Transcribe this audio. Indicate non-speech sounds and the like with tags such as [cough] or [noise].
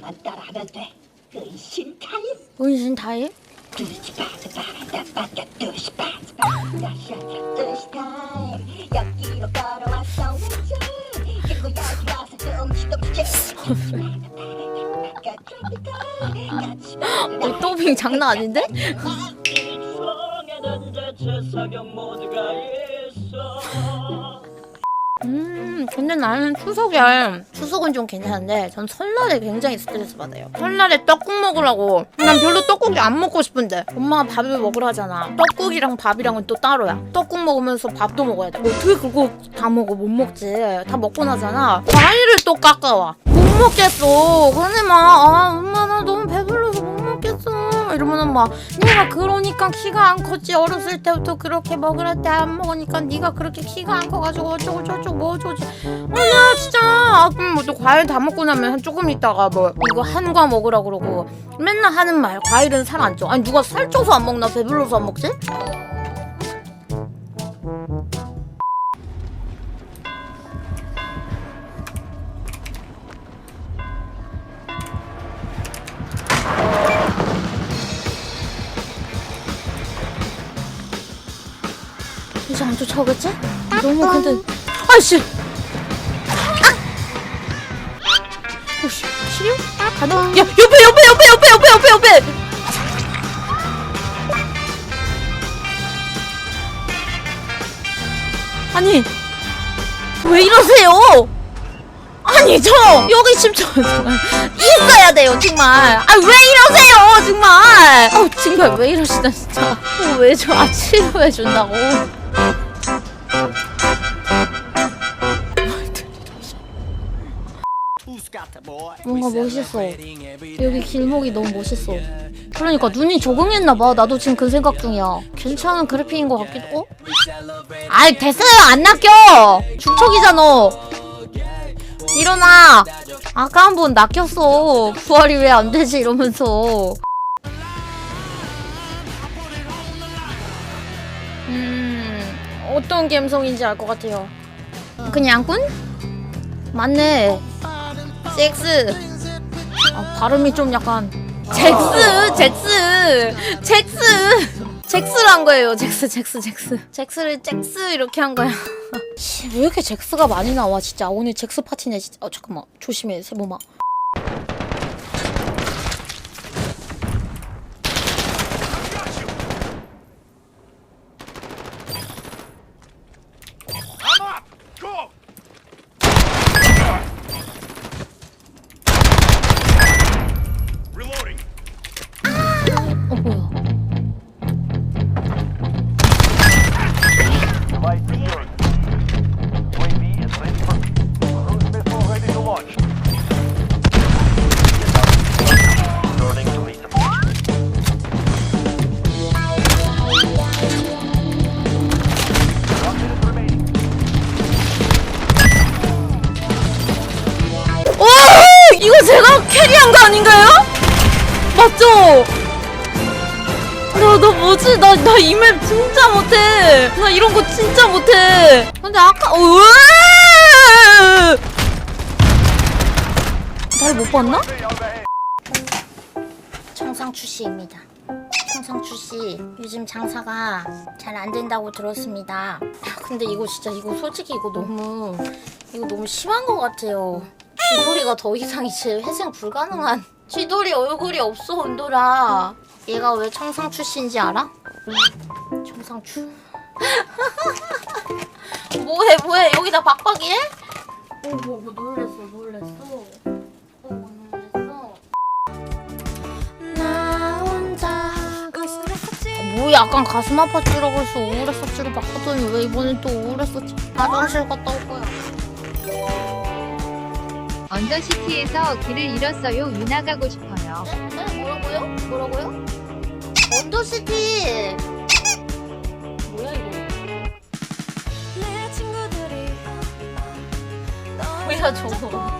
하나 따라하면 돼. 은신 타임. 은신 타임? 두시 반에 바란다 반가 두시 반에 바란다 샤샤 두시 타임. 여기로 걸어왔어 왠지. 그리고 여기 와서 좀씩 좀씩. 또빙 장난 아닌데? 음, 근데 나는 추석에 추석은 좀 괜찮은데 전 설날에 굉장히 스트레스 받아요. 설날에 떡국 먹으라고 난 별로 떡국이 안 먹고 싶은데 엄마가 밥을 먹으라 하잖아. 떡국이랑 밥이랑은 또 따로야. 떡국 먹으면서 밥도 먹어야 돼. 어떻게 그거 다 먹어? 못 먹지. 다 먹고 나잖아. 과일을 또 깎아와. 못 먹겠어. 근데 막 아, 엄마 나 너무 배불러서 못 먹 겠어. 이러면은 막 내가 그러니까 키가 안 컸지. 어렸을 때부터 그렇게 먹으라 때 안 먹으니까 네가 그렇게 키가 안 커가지고 어쩌고 저쩌고 뭐 어쩌지. 아나 진짜. 아, 그럼 뭐또 과일 다 먹고 나면 한 조금 있다가 뭐 이거 한 과 먹으라 그러고 맨날 하는 말 과일은 살 안 쪄. 아니 누가 살 쪄서 안 먹나? 배불러서 안 먹지? 이제 안 쫓아오겠지? 너무 근데 아이씨 아! 오씨 시류? 가능? 야 옆에 옆에 옆에 옆에 옆에 옆에 옆에 아니 왜 이러세요? 아니 저 여기 지금 저 [laughs] 있어야 돼요 정말 아 왜 이러세요 정말 어 정말 왜 이러시나 진짜 어, 왜저 아 치료 해 준다고 뭔가 멋있어. 여기 길목이 너무 멋있어. 그러니까 눈이 적응했나봐. 나도 지금 그 생각 중이야. 괜찮은 그래픽인 것 같기도. 어? 아이 됐어요. 안 낚여. 죽척이잖아. 일어나. 아까 한 번 낚였어. 부활이 왜 안 되지 이러면서. 음 어떤 감성인지 알 것 같아요. 그냥 꾼? 맞네. 잭스. 아, 발음이 좀 약간 잭스, 잭스, 잭스. 잭스란 거예요. 잭스, 잭스, 잭스. 잭스를 잭스 이렇게 한 거야. 씨, 왜 이렇게 잭스가 많이 나와 진짜. 오늘 잭스 파티네 진짜. 어 잠깐만. 조심해 세모마. 이거 제가 캐리한 거 아닌가요? 맞죠? 나, 나 뭐지? 나, 나 이 맵 진짜 못해. 나 이런 거 진짜 못해. 근데 아까, 어, 왜? 날못 봤나? 청상추 씨입니다. 청상추 씨, 요즘 장사가 잘 안 된다고 들었습니다. 아, 근데 이거 진짜 이거 솔직히 이거 너무 이거 너무 심한 것 같아요. 쥐돌이가 더 이상 이제 회생 불가능한 쥐돌이 얼굴이 없어 은돌아. 얘가 왜 청상추 씨인지 알아? 청상추. [laughs] 뭐해 뭐해 여기다 박박이해? 오뭐 뭐, 놀랬어 놀랬어. 어, 뭐 놀랬어. 나 혼자 뭐 약간 가슴 아팠지라고 해서 우울했었지를 바꿨더니 왜 이번엔 또 우울했었지 화장실 갔다 올 거야 언더시티에서 길을 잃었어요. 유나 가고 싶어요. 네? 뭐라고요? 뭐라고요? 언더시티 뭐야 이거 뭐야 저거